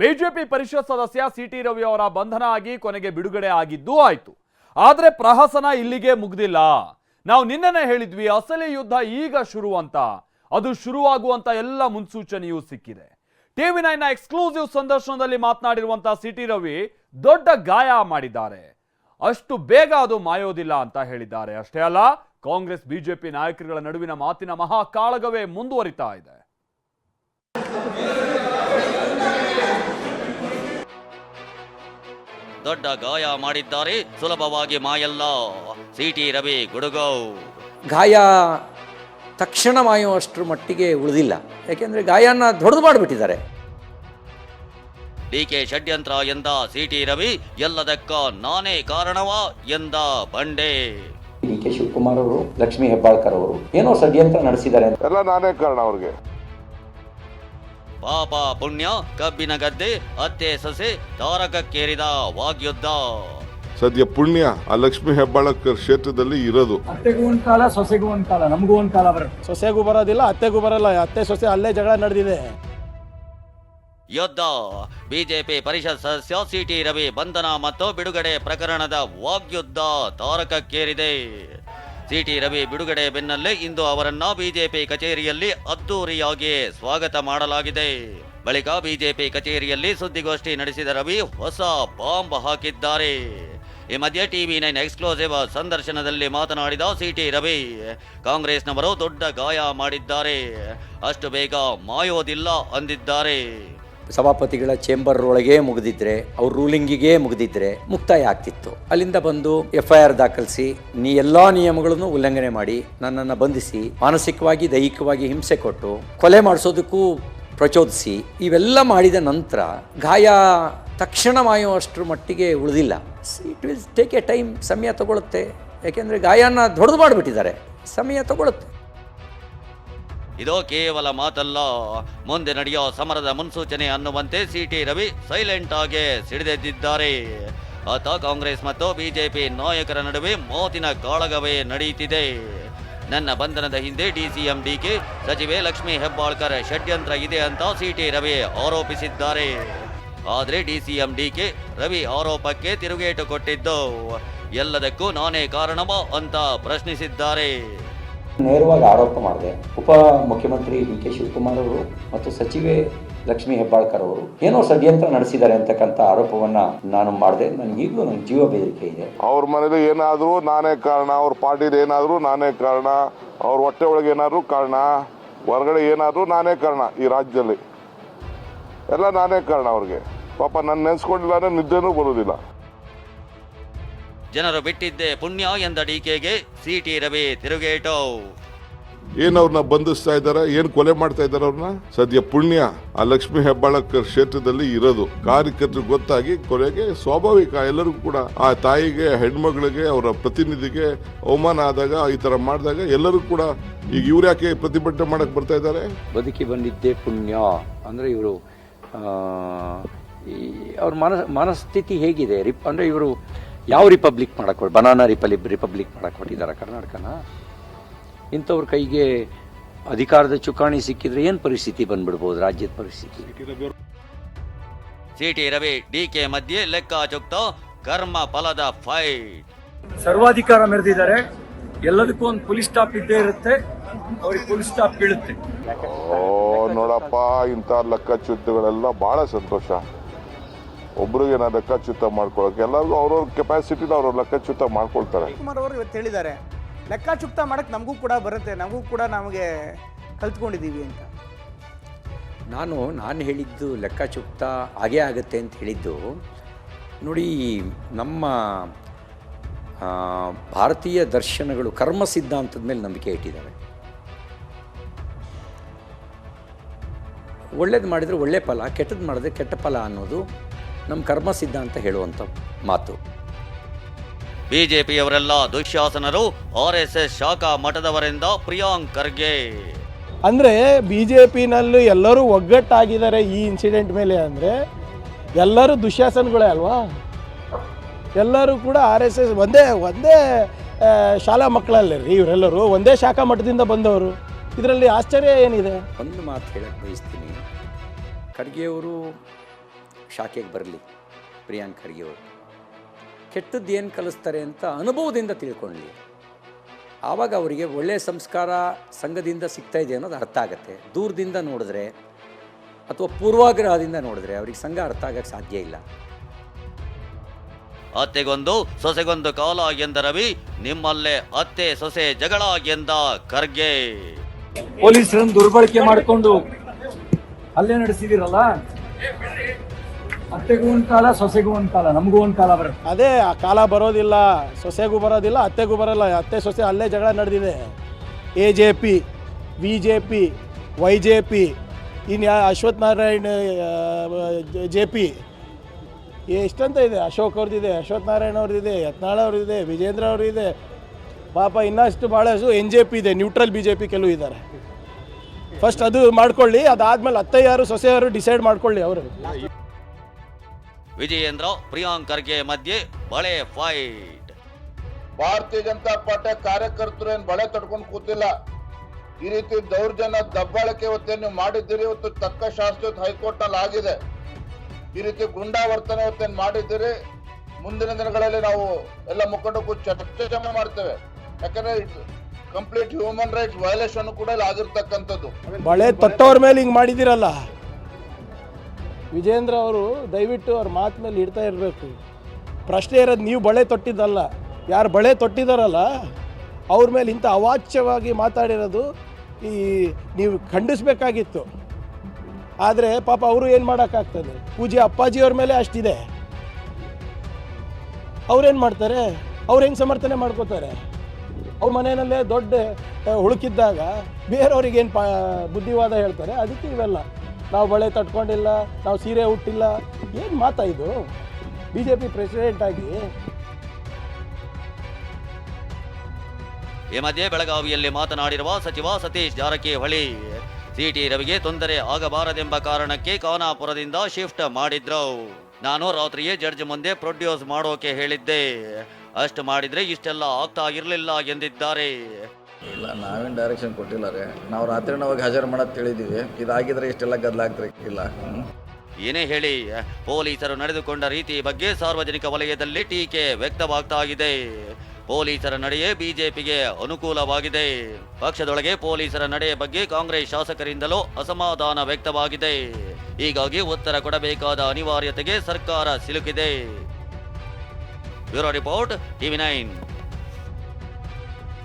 BJP ಪರಿಷತ್ ಸದಸ್ಯ city Ravi ಅವರ ಬಂಧನ ಆಗಿ ಕೊನೆಗೆ ಬಿಡುಗಡೆ ಆಗಿದ್ದು ಆಯಿತು. ಆದರೆ ಪ್ರಹಸನ ಇಲ್ಲಿಗೆ ಮುಗ್ದಿಲ್ಲ. ನಾವು ನಿನ್ನೆನೇ ಹೇಳಿದ್ವಿ, ಅಸಲಿ ಯುದ್ಧ ಈಗ ಶುರು ಅಂತ. ಅದು ಶುರುವಾಗುವಂತ ಎಲ್ಲ ಮುನ್ಸೂಚನೆಯೂ ಸಿಕ್ಕಿದೆ. ಟಿವಿ ನೈನ್ ಎಕ್ಸ್ಕ್ಲೂಸಿವ್ ಸಂದರ್ಶನದಲ್ಲಿ ಮಾತನಾಡಿರುವಂತ ಸಿಟಿ ರವಿ ದೊಡ್ಡ ಗಾಯ ಮಾಡಿದ್ದಾರೆ. ಅಷ್ಟು ಬೇಗ ಅದು ಮಾಯೋದಿಲ್ಲ ಅಂತ ಹೇಳಿದ್ದಾರೆ. ಅಷ್ಟೇ ಅಲ್ಲ, ಕಾಂಗ್ರೆಸ್, ಬಿಜೆಪಿ ನಾಯಕರುಗಳ ನಡುವಿನ ಮಾತಿನ ಮಹಾ ಕಾಳಗವೇ ಮುಂದುವರಿತಾ ಇದೆ. ದೊಡ್ಡ ಗಾಯ ಮಾಡಿದ್ದಾರೆ. ಸುಲಭವಾಗಿ ಮಾಯಲ್ಲ. ಸಿಟಿ ರವಿ ಗುಡುಗೌ. ಗಾಯ ತಕ್ಷಣ ಮಾಯುವಷ್ಟರ ಮಟ್ಟಿಗೆ ಉಳಿದಿಲ್ಲ. ಯಾಕೆಂದ್ರೆ ಗಾಯನ ದೊಡ್ಡದು ಮಾಡಿಬಿಟ್ಟಿದ್ದಾರೆ. ಡಿಕೆ ಷಡ್ಯಂತ್ರ ಎಂದ ಸಿಟಿ ರವಿ ಎಲ್ಲದಕ್ಕ ನಾನೇ ಕಾರಣವ ಎಂದ ಬಂಡೆ. ಡಿ ಕೆ ಶಿವಕುಮಾರ್ ಅವರು ಲಕ್ಷ್ಮೀ ಹೆಬ್ಬಾಳ್ಕರ್ ಅವರು ಏನೋ ಷಡ್ಯಂತ್ರ ನಡೆಸಿದ್ದಾರೆ ಅಂತ. ಎಲ್ಲ ನಾನೇ ಕಾರಣ ಅವ್ರಿಗೆ. ಪಾಪ ಪುಣ್ಯ ಕಬ್ಬಿನ ಗದ್ದೆ ಅತ್ತೆ ಸೊಸೆ ತಾರಕಕ್ಕೇರಿದ ವಾಗ್ಯುದ್ಧ. ಸದ್ಯ ಪುಣ್ಯ ಆ ಲಕ್ಷ್ಮಿ ಹೆಬ್ಬಾಳಕರ್ ಕ್ಷೇತ್ರದಲ್ಲಿ ಇರೋದು. ಅತ್ತೆಗೂ ಒಂದ್ ಕಾಲ ಸೊಸೆಗೂ ಒಂದ್ ಕಾಲ ನಮಗೂ ಒಂದ್ ಕಾಲ ಬರುತ್ತೆ. ಸೊಸೆಗೂ ಬರೋದಿಲ್ಲ ಅತ್ತೆಗೂ ಬರಲ್ಲ ಅತ್ತೆ ಸೊಸೆ ಅಲ್ಲೇ ಜಗಳ ನಡೆದಿದೆ. ಯುದ್ಧ ಬಿಜೆಪಿ ಪರಿಷತ್ ಸದಸ್ಯ ಸಿಟಿ ರವಿ ಬಂಧನ ಮತ್ತು ಬಿಡುಗಡೆ ಪ್ರಕರಣದ ವಾಗ್ಯುದ್ಧ ತಾರಕಕ್ಕೇರಿದೆ. ಸಿಟಿ ರವಿ ಬಿಡುಗಡೆ ಬೆನ್ನಲ್ಲೇ ಇಂದು ಅವರನ್ನ ಬಿಜೆಪಿ ಕಚೇರಿಯಲ್ಲಿ ಅದ್ದೂರಿಯಾಗಿ ಸ್ವಾಗತ ಮಾಡಲಾಗಿದೆ. ಬಳಿಕ ಬಿಜೆಪಿ ಕಚೇರಿಯಲ್ಲಿ ಸುದ್ದಿಗೋಷ್ಠಿ ನಡೆಸಿದ ರವಿ ಹೊಸ ಬಾಂಬ್ ಹಾಕಿದ್ದಾರೆ. ಈ ಮಧ್ಯೆ ಟಿವಿ ನೈನ್ ಎಕ್ಸ್ಕ್ಲೂಸಿವ್ ಸಂದರ್ಶನದಲ್ಲಿ ಮಾತನಾಡಿದ ಸಿಟಿ ರವಿ, ಕಾಂಗ್ರೆಸ್ನವರು ದೊಡ್ಡ ಗಾಯ ಮಾಡಿದ್ದಾರೆ. ಅಷ್ಟು ಬೇಗ ಮಾಯೋದಿಲ್ಲ ಅಂದಿದ್ದಾರೆ. ಸಭಾಪತಿಗಳ ಚೇಂಬರ್ ಒಳಗೆ ಮುಗಿದಿದ್ರೆ, ಅವ್ರ ರೂಲಿಂಗಿಗೆ ಮುಗಿದಿದ್ರೆ ಮುಕ್ತಾಯ ಆಗ್ತಿತ್ತು. ಅಲ್ಲಿಂದ ಬಂದು ಎಫ್ ಐ ಆರ್ ದಾಖಲಿಸಿ, ನೀ ಎಲ್ಲಾ ನಿಯಮಗಳನ್ನು ಉಲ್ಲಂಘನೆ ಮಾಡಿ, ನನ್ನನ್ನು ಬಂಧಿಸಿ, ಮಾನಸಿಕವಾಗಿ, ದೈಹಿಕವಾಗಿ ಹಿಂಸೆ ಕೊಟ್ಟು, ಕೊಲೆ ಮಾಡಿಸೋದಕ್ಕೂ ಪ್ರಚೋದಿಸಿ, ಇವೆಲ್ಲ ಮಾಡಿದ ನಂತರ ಗಾಯ ತಕ್ಷಣ ಮಾಯುವಷ್ಟರ ಮಟ್ಟಿಗೆ ಉಳಿದಿಲ್ಲ. It will take a time ಸಮಯ ತಗೊಳುತ್ತೆ. ಯಾಕೆಂದರೆ ಗಾಯನ ದೊಡ್ಡದು ಮಾಡಿಬಿಟ್ಟಿದ್ದಾರೆ. ಸಮಯ ತಗೊಳುತ್ತೆ. ಇದು ಕೇವಲ ಮಾತಲ್ಲ. ಮುಂದೆ ನಡೆಯೋ ಸಮರದ ಮುನ್ಸೂಚನೆ ಅನ್ನುವಂತೆ ಸಿ ಟಿ ರವಿ ಸೈಲೆಂಟ್ ಆಗಿ ಸಿಡಿದೆದ್ದಿದ್ದಾರೆ. ಆತ ಕಾಂಗ್ರೆಸ್ ಮತ್ತು ಬಿಜೆಪಿ ನಾಯಕರ ನಡುವೆ ಮೋತಿನ ಕಾಳಗವೇ ನಡೆಯುತ್ತಿದೆ. ನನ್ನ ಬಂಧನದ ಹಿಂದೆ ಡಿಸಿಎಂ ಡಿಕೆ ಸಚಿವೆ ಲಕ್ಷ್ಮೀ ಹೆಬ್ಬಾಳ್ಕರ್ ಷಡ್ಯಂತ್ರ ಇದೆ ಅಂತ ಸಿಟಿ ರವಿ ಆರೋಪಿಸಿದ್ದಾರೆ. ಆದರೆ ಡಿಸಿಎಂ ಡಿಕೆ ರವಿ ಆರೋಪಕ್ಕೆ ತಿರುಗೇಟು ಕೊಟ್ಟಿದ್ದು. ಎಲ್ಲದಕ್ಕೂ ನಾನೇ ಕಾರಣವೋ ಅಂತ ಪ್ರಶ್ನಿಸಿದ್ದಾರೆ. ನೇರವಾಗಿ ಆರೋಪ ಮಾಡಿದೆ. ಉಪ ಮುಖ್ಯಮಂತ್ರಿ ಡಿ ಕೆ ಶಿವಕುಮಾರ್ ಅವರು ಮತ್ತು ಸಚಿವೆ ಲಕ್ಷ್ಮೀ ಹೆಬ್ಬಾಳ್ಕರ್ ಅವರು ಏನೋ ಷಡ್ಯಂತ್ರ ನಡೆಸಿದ್ದಾರೆ ಅಂತಕ್ಕಂಥ ಆರೋಪವನ್ನ ನಾನು ಮಾಡಿದೆ. ನನಗೆ ಈಗಲೂ ನನ್ನ ಜೀವ ಬೆದರಿಕೆ ಇದೆ. ಅವ್ರ ಮನೇಲಿ ಏನಾದರೂ ನಾನೇ ಕಾರಣ, ಅವ್ರ ಪಾರ್ಟಿಲಿ ಏನಾದರೂ ನಾನೇ ಕಾರಣ, ಅವ್ರ ಹೊಟ್ಟೆ ಒಳಗೆ ಏನಾದರೂ ಕಾರಣ, ಹೊರಗಡೆ ಏನಾದರೂ ನಾನೇ ಕಾರಣ ಈ ರಾಜ್ಯದಲ್ಲಿ. ಎಲ್ಲ ನಾನೇ ಕಾರಣ ಅವ್ರಿಗೆ. ಪಾಪ ನನ್ನ ನೆನ್ಸ್ಕೊಂಡಿಲ್ಲ ಅಂದ್ರೆ ನಿದ್ದೆನೂ ಬರೋದಿಲ್ಲ. ಜನರು ಬಿಟ್ಟಿದ್ದೆ ಪುಣ್ಯ ಎಂದ ಡಿಕೆಗೆ ಸಿಟಿ ರವಿ ತಿರುಗೇಟು. ಏನ್ ಅವ್ರನ್ನ ಬಂಧಿಸ್ತಾ ಇದ್ದಾರೆ? ಏನ್ ಕೊಲೆ ಮಾಡ್ತಾ ಇದ್ದಾರೆ ಅವ್ರನ್ನ? ಸದ್ಯ ಪುಣ್ಯ ಆ ಲಕ್ಷ್ಮಿ ಹೆಬ್ಬಾಳಕರ್ ಕ್ಷೇತ್ರದಲ್ಲಿ ಇರೋದು. ಕಾರ್ಯಕರ್ತರು ಗೊತ್ತಾಗಿ ಕೊಲೆಗೆ ಸ್ವಾಭಾವಿಕ. ಎಲ್ಲರಿಗೂ ಕೂಡ ಆ ತಾಯಿಗೆ ಹೆಣ್ಮಗಳಿಗೆ ಅವರ ಪ್ರತಿನಿಧಿಗೆ ಅವಮಾನ ಆದಾಗ ಈ ತರ ಮಾಡಿದಾಗ ಎಲ್ಲರೂ ಕೂಡ ಈಗ ಇವ್ರು ಯಾಕೆ ಪ್ರತಿಭಟನೆ ಮಾಡಕ್ ಬರ್ತಾ ಇದ್ದಾರೆ? ಬದುಕಿ ಬಂದಿದ್ದೆ ಪುಣ್ಯ. ಅಂದ್ರೆ ಇವರು ಅವ್ರ ಮನ ಮನಸ್ಥಿತಿ ಹೇಗಿದೆ? ರಿಪ್ ಅಂದರೆ ಇವರು ಯಾವ ರಿಪಬ್ಲಿಕ್ ಮಾಡಕ್ಕೆ ಬನಾನಾ ರಿಪಬ್ಲಿಕ್ ರಿಪಬ್ಲಿಕ್ ಮಾಡಕ್ಕೆ ಹೊಟ್ಟಿದ್ದಾರೆ ಕರ್ನಾಟಕನ? ಇಂಥವ್ರ ಕೈಗೆ ಅಧಿಕಾರದ ಚುಕ್ಕಾಣಿ ಸಿಕ್ಕಿದ್ರೆ ಏನು ಪರಿಸ್ಥಿತಿ ಬಂದ್ಬಿಡ್ಬೋದು ರಾಜ್ಯದ ಪರಿಸ್ಥಿತಿ? ಸಿಟಿ ರವಿ ಡಿಕೆ ಮಧ್ಯೆ ಲೆಕ್ಕ ಚುಕ್ತ ಕರ್ಮ ಫಲದ ಫೈಟ್ ಸರ್ವಾಧಿಕಾರ ಮೆರೆದಿದ್ದಾರೆ. ಎಲ್ಲದಕ್ಕೂ ಒಂದು ಪೊಲೀಸ್ ಸ್ಟಾಪ್ ಇದ್ದೇ ಇರುತ್ತೆ. ಅವ್ರಿಗೆ ಪೊಲೀಸ್ ಸ್ಟಾಪ್ ಬೀಳುತ್ತೆ. ಓ ನೋಡಪ್ಪ ಇಂಥ ಲೆಕ್ಕ ಚುದ್ದುಗಳೆಲ್ಲ ಬಹಳ ಸಂತೋಷ. ಒಬ್ರಿಗೆ ನಾ ಲೆಕ್ಕಚ್ಯುತ ಮಾಡ್ಕೊಳ್ಳೋಕೆ ಎಲ್ಲರಿಗೂ ಅವ್ರವ್ರ ಕೆಪಾಸಿಟಿನ ಅವ್ರವ್ರ ಲೆಕ್ಕಚ್ಯುತ ಮಾಡ್ಕೊಳ್ತಾರೆ. ಕುಮಾರ್ ಅವರು ಇವತ್ತು ಹೇಳಿದ್ದಾರೆ ಲೆಕ್ಕಾಚುಕ್ತ ಮಾಡಕ್ಕೆ ನಮಗೂ ಕೂಡ ಬರುತ್ತೆ ನಮಗೂ ಕೂಡ ನಮಗೆ ಕಲ್ತ್ಕೊಂಡಿದ್ದೀವಿ ಅಂತ. ನಾನು ನಾನು ಹೇಳಿದ್ದು ಲೆಕ್ಕಾಚುಕ್ತ ಹಾಗೇ ಆಗುತ್ತೆ ಅಂತ ಹೇಳಿದ್ದು ನೋಡಿ ನಮ್ಮ ಆ, ಭಾರತೀಯ ದರ್ಶನಗಳು ಕರ್ಮ ಸಿದ್ಧಾಂತದ ಮೇಲೆ ನಂಬಿಕೆ ಇಟ್ಟಿದ್ದಾರೆ ಒಳ್ಳೇದು ಮಾಡಿದರೆ ಒಳ್ಳೆ ಫಲ ಕೆಟ್ಟದ್ದು ಮಾಡಿದ್ರೆ ಕೆಟ್ಟ ಫಲ ಅನ್ನೋದು ನಮ್ಮ ಕರ್ಮ ಸಿದ್ಧಾಂತ ಹೇಳುವಂಥ ಮಾತು. ಬಿಜೆಪಿಯವರೆಲ್ಲ ದುಶ್ಯಾಸನರು ಆರ್ ಎಸ್ ಎಸ್ ಶಾಖಾ ಮಠದವರಿಂದ ಪ್ರಿಯಾಂಕ್ ಖರ್ಗೆ. ಅಂದರೆ ಬಿ ಜೆ ಪಿನಲ್ಲಿ ಎಲ್ಲರೂ ಒಗ್ಗಟ್ಟಾಗಿದ್ದಾರೆ ಈ ಇನ್ಸಿಡೆಂಟ್ ಮೇಲೆ ಅಂದರೆ ಎಲ್ಲರೂ ದುಶ್ಯಾಸನಗಳೇ ಅಲ್ವಾ? ಎಲ್ಲರೂ ಕೂಡ ಆರ್ ಎಸ್ ಎಸ್ ಒಂದೇ ಒಂದೇ ಶಾಲಾ ಮಕ್ಕಳಲ್ಲ ರೀ ಇವರೆಲ್ಲರೂ ಒಂದೇ ಶಾಖಾ ಮಠದಿಂದ ಬಂದವರು. ಇದರಲ್ಲಿ ಆಶ್ಚರ್ಯ ಏನಿದೆ? ಒಂದು ಮಾತು ಹೇಳಕ್ಕೆ ಬಯಸ್ತೀನಿ. ಖರ್ಗೆಯವರು ಶಾಖೆಗೆ ಬರಲಿ. ಪ್ರಿಯಾಂಕ್ ಖರ್ಗೆ ಅವರು ಕೆಟ್ಟದ್ದು ಏನು ಕಲಿಸ್ತಾರೆ ಅಂತ ಅನುಭವದಿಂದ ತಿಳ್ಕೊಳ್ಳಿ. ಆವಾಗ ಅವರಿಗೆ ಒಳ್ಳೆಯ ಸಂಸ್ಕಾರ ಸಂಘದಿಂದ ಸಿಗ್ತಾ ಇದೆ ಅನ್ನೋದು ಅರ್ಥ ಆಗುತ್ತೆ. ದೂರದಿಂದ ನೋಡಿದ್ರೆ ಅಥವಾ ಪೂರ್ವಾಗ್ರಹದಿಂದ ನೋಡಿದ್ರೆ ಅವ್ರಿಗೆ ಸಂಘ ಅರ್ಥ ಆಗಕ್ಕೆ ಸಾಧ್ಯ ಇಲ್ಲ. ಅತ್ತೆಗೊಂದು ಸೊಸೆಗೊಂದು ಕಾಲ ಎಂದ ರವಿ ನಿಮ್ಮಲ್ಲೇ ಅತ್ತೆ ಸೊಸೆ ಜಗಳ ಎಂದ ಖರ್ಗೆ. ಪೊಲೀಸರನ್ನು ದುರ್ಬಳಕೆ ಮಾಡಿಕೊಂಡು ಅಲ್ಲೇ ನಡೆಸಿದಿರಲ್ಲ? ಅತ್ತೆಗೂ ಕಾಲ, ಸೊಸೆಗೂ ಒಂದ್ ಕಾಲ, ನಮಗೂ ಒಂದ್ ಕಾಲ ಬರುತ್ತೆ. ಅದೇ, ಆ ಕಾಲ ಬರೋದಿಲ್ಲ, ಸೊಸೆಗೂ ಬರೋದಿಲ್ಲ, ಅತ್ತೆಗೂ ಬರೋಲ್ಲ. ಅತ್ತೆ, ಸೊಸೆ, ಅಲ್ಲೇ ಜಗಳ ನಡೆದಿದೆ. A J P B J P Y J P ಇನ್ನು ಅಶ್ವಥ್ ನಾರಾಯಣ್ ಜೆ ಪಿ. ಎಷ್ಟಂತ ಇದೆ? ಅಶೋಕ್ ಅವ್ರದ್ದಿದೆ, ಅಶ್ವಥ್ ನಾರಾಯಣ್ ಅವ್ರದ್ದಿದೆ, ಯತ್ನಾಳ್ ಅವ್ರದ್ದಿದೆ, ವಿಜೇಂದ್ರ ಅವ್ರದ್ದಿದೆ. ಪಾಪ, ಇನ್ನಷ್ಟು ಭಾಳಷ್ಟು ಎನ್ ಜೆ ಪಿ ಇದೆ ನ್ಯೂಟ್ರಲ್ ಬಿ ಜೆ ಪಿ ಕೆಲವು ಇದ್ದಾರೆ. ಫಸ್ಟ್ ಅದು ಮಾಡ್ಕೊಳ್ಳಿ, ಅದಾದ್ಮೇಲೆ ಅತ್ತೆ ಯಾರು, ಸೊಸೆ ಯಾರು ಡಿಸೈಡ್ ಮಾಡ್ಕೊಳ್ಳಿ ಅವರು. ವಿಜಯೇಂದ್ರ ಪ್ರಿಯಾಂಕ್ ಖರ್ಗೆ ಮಧ್ಯೆ ಬಳೆ ಫೈಟ್ ಭಾರತೀಯ ಜನತಾ ಪಾರ್ಟಿ ಕಾರ್ಯಕರ್ತರು ಏನ್ ಬಳೆ ತಡ್ಕೊಂಡು ಕೂತಿಲ್ಲ. ಈ ರೀತಿ ದೌರ್ಜನ್ಯ ದಬ್ಬಾಳಿಕೆ ಇವತ್ತೇ ನೀವು ಮಾಡಿದ್ದೀರಿ? ಇವತ್ತು ತಕ್ಕ ಶಾಸ್ತ್ರ ಹೈಕೋರ್ಟ್ನಲ್ಲಿ ಆಗಿದೆ. ಈ ರೀತಿ ಗುಂಡಾವರ್ತನೆ ಇವತ್ತೇನು ಮಾಡಿದ್ದೀರಿ? ಮುಂದಿನ ದಿನಗಳಲ್ಲಿ ನಾವು ಎಲ್ಲ ಮುಖಂಡಕ್ಕೂ ಚರ್ಚೆ ಜಮೆ ಮಾಡ್ತೇವೆ. ಯಾಕಂದ್ರೆ ಕಂಪ್ಲೀಟ್ ಹ್ಯೂಮನ್ ರೈಟ್ಸ್ ವಯಲೇಷನ್ ಕೂಡ ಇಲ್ಲಿ ಆಗಿರ್ತಕ್ಕಂಥದ್ದು. ಬಳೆ ತೊಟ್ಟವ್ರ ಮೇಲೆ ಹಿಂಗೆ ಮಾಡಿದ್ದೀರಲ್ಲ? ವಿಜೇಂದ್ರ ಅವರು ದಯವಿಟ್ಟು ಅವ್ರ ಮಾತು ಮೇಲೆ ಇಡ್ತಾ ಇರಬೇಕು. ಪ್ರಶ್ನೆ ಇರೋದು ನೀವು ಬಳೆ ತೊಟ್ಟಿದ್ದಲ್ಲ. ಯಾರು ಬಳೆ ತೊಟ್ಟಿದಾರಲ್ಲ, ಅವ್ರ ಮೇಲೆ ಇಂಥ ಅವಾಚ್ಯವಾಗಿ ಮಾತಾಡಿರೋದು ಈ ನೀವು ಖಂಡಿಸಬೇಕಾಗಿತ್ತು. ಆದರೆ ಪಾಪ ಅವರು ಏನು ಮಾಡೋಕ್ಕಾಗ್ತದೆ? ಪೂಜೆ ಅಪ್ಪಾಜಿಯವ್ರ ಮೇಲೆ ಅಷ್ಟಿದೆ. ಅವ್ರೇನು ಮಾಡ್ತಾರೆ? ಅವ್ರು ಹೆಂಗೆ ಸಮರ್ಥನೆ ಮಾಡ್ಕೋತಾರೆ? ಅವ್ರ ಮನೆಯಲ್ಲೇ ದೊಡ್ಡ ಹುಡುಕಿದ್ದಾಗ ಹುಳುಕಿದ್ದಾಗ ಬೇರೆಯವ್ರಿಗೆ ಏನು ಪಾ, ಬುದ್ಧಿವಾದ ಹೇಳ್ತಾರೆ? ಅದಕ್ಕೆ ಇವೆಲ್ಲ. ನಾವು ಬಳೆ ತಟ್ಕೊಂಡಿಲ್ಲ, ನಾವು ಸೀರೆ ಹುಟ್ಟಿಲ್ಲ ಏನು ಮಾತಾ ಇದು? ಬಿ ಜೆ ಪಿ ಪ್ರೆಸಿಡೆಂಟ್ ಆಗಿ. ಈ ಮಧ್ಯೆ ಬೆಳಗಾವಿಯಲ್ಲಿ ಮಾತನಾಡಿರುವ ಸಚಿವ ಸತೀಶ್ ಜಾರಕಿಹೊಳಿ ಸಿಟಿ ರವಿಗೆ ತೊಂದರೆ ಆಗಬಾರದೆಂಬ ಕಾರಣಕ್ಕೆ ಖಾನಾಪುರದಿಂದ ಶಿಫ್ಟ್ ಮಾಡಿದ್ರು. ನಾನು ರಾತ್ರಿಯೇ ಜಡ್ಜ್ ಮುಂದೆ ಪ್ರೊಡ್ಯೂಸ್ ಮಾಡೋಕೆ ಹೇಳಿದ್ದೆ. ಅಷ್ಟು ಮಾಡಿದ್ರೆ ಇಷ್ಟೆಲ್ಲ ಆಗ್ತಾ ಇರಲಿಲ್ಲ ಎಂದಿದ್ದಾರೆ. ಇಲ್ಲ, ನಾವೇನು ಡೈರೆಕ್ಷನ್ ಕೊಟ್ಟಿಲ್ಲ ರೀ. ನಾವು ರಾತ್ರಿ ನಾವಾಗ ಹಾಜರು ಮಾಡೋದು ತಿಳಿದೀವಿ. ಇದಾಗಿದ್ರೆ ಇಷ್ಟೆಲ್ಲ ಇಲ್ಲ. ಏನೇ ಹೇಳಿ, ಪೊಲೀಸರು ನಡೆದುಕೊಂಡ ರೀತಿ ಬಗ್ಗೆ ಸಾರ್ವಜನಿಕ ವಲಯದಲ್ಲಿ ಟೀಕೆ ವ್ಯಕ್ತವಾಗ್ತಾ ಇದೆ ಪೊಲೀಸರ ನಡೆಯೇ ಬಿಜೆಪಿಗೆ ಅನುಕೂಲವಾಗಿದೆ. ಪಕ್ಷದೊಳಗೆ ಪೊಲೀಸರ ನಡೆಯ ಬಗ್ಗೆ ಕಾಂಗ್ರೆಸ್ ಶಾಸಕರಿಂದಲೂ ಅಸಮಾಧಾನ ವ್ಯಕ್ತವಾಗಿದೆ. ಹೀಗಾಗಿ ಉತ್ತರ ಕೊಡಬೇಕಾದ ಅನಿವಾರ್ಯತೆಗೆ ಸರ್ಕಾರ ಸಿಲುಕಿದೆ. Bureau report, TV nine.